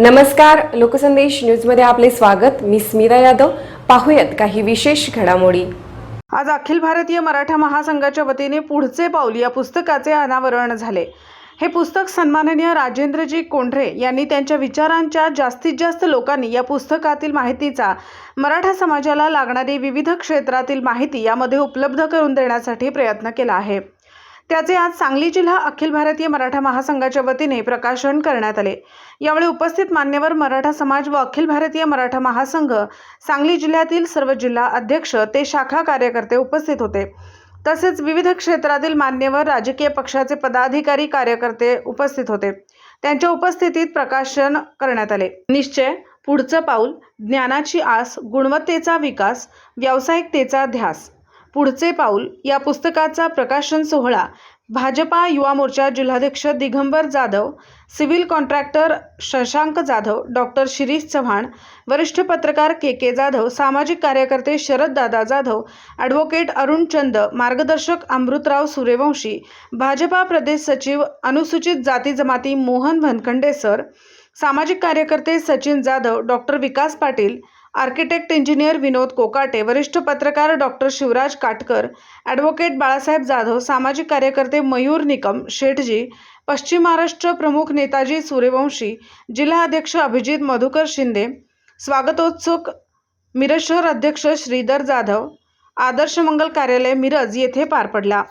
नमस्कार लोकसंदेश न्यूजमध्ये आपले स्वागत. मी स्मिता यादव. पाहूयात काही विशेष घडामोडी. आज अखिल भारतीय मराठा महासंघाच्या वतीने पुढचे पाऊल या पुस्तकाचे अनावरण झाले. हे पुस्तक सन्माननीय राजेंद्रजी कोंढरे यांनी त्यांच्या विचारांच्या जास्तीत जास्त लोकांनी या पुस्तकातील माहितीचा मराठा समाजाला लागणारी विविध क्षेत्रातील माहिती यामध्ये उपलब्ध करून देण्यासाठी प्रयत्न केला आहे. त्याचे आज सांगली जिल्हा अखिल भारतीय मराठा महासंघाच्या वतीने प्रकाशन करण्यात आले. यावेळी उपस्थित मान्यवर मराठा समाज व अखिल भारतीय मराठा महासंघ सांगली जिल्ह्यातील सर्व जिल्हा अध्यक्ष ते शाखा कार्यकर्ते उपस्थित होते. तसेच विविध क्षेत्रातील मान्यवर राजकीय पक्षाचे पदाधिकारी कार्यकर्ते उपस्थित होते. त्यांच्या उपस्थितीत प्रकाशन करण्यात आले. निश्चय पुढचं पाऊल ज्ञानाची आस गुणवत्तेचा विकास व्यावसायिकतेचा ध्यास. पुढचे पाऊल या पुस्तकाचा प्रकाशन सोहळा भाजपा युवा मोर्चा जिल्हाध्यक्ष Digambar Jadhav civil contractor Shashank Jadhav doctor Shirish Chavan वरिष्ठ पत्रकार के के जाधव सामाजिक कार्यकर्ते शरद दादा जाधव ॲडव्होकेट अरुण चंद मार्गदर्शक अमृतराव सूर्यवंशी भाजपा प्रदेश सचिव अनुसूचित जाती जमाती मोहन भनखंडे सर सामाजिक कार्यकर्ते Sachin Jadhav doctor Vikas Patil architect engineer Vinod Kokate वरिष्ठ पत्रकार डॉक्टर शिवराज काटकर ॲडव्होकेट बाळासाहेब जाधव सामाजिक कार्यकर्ते मयूर निकम शेठजी पश्चिम महाराष्ट्र प्रमुख नेताजी सूर्यवंशी जिल्हा अध्यक्ष अभिजित मधुकर शिंदे स्वागतोत्सुक मिरज शहर अध्यक्ष श्रीधर जाधव आदर्श मंगल कार्यालय मिरज येथे पार पडला.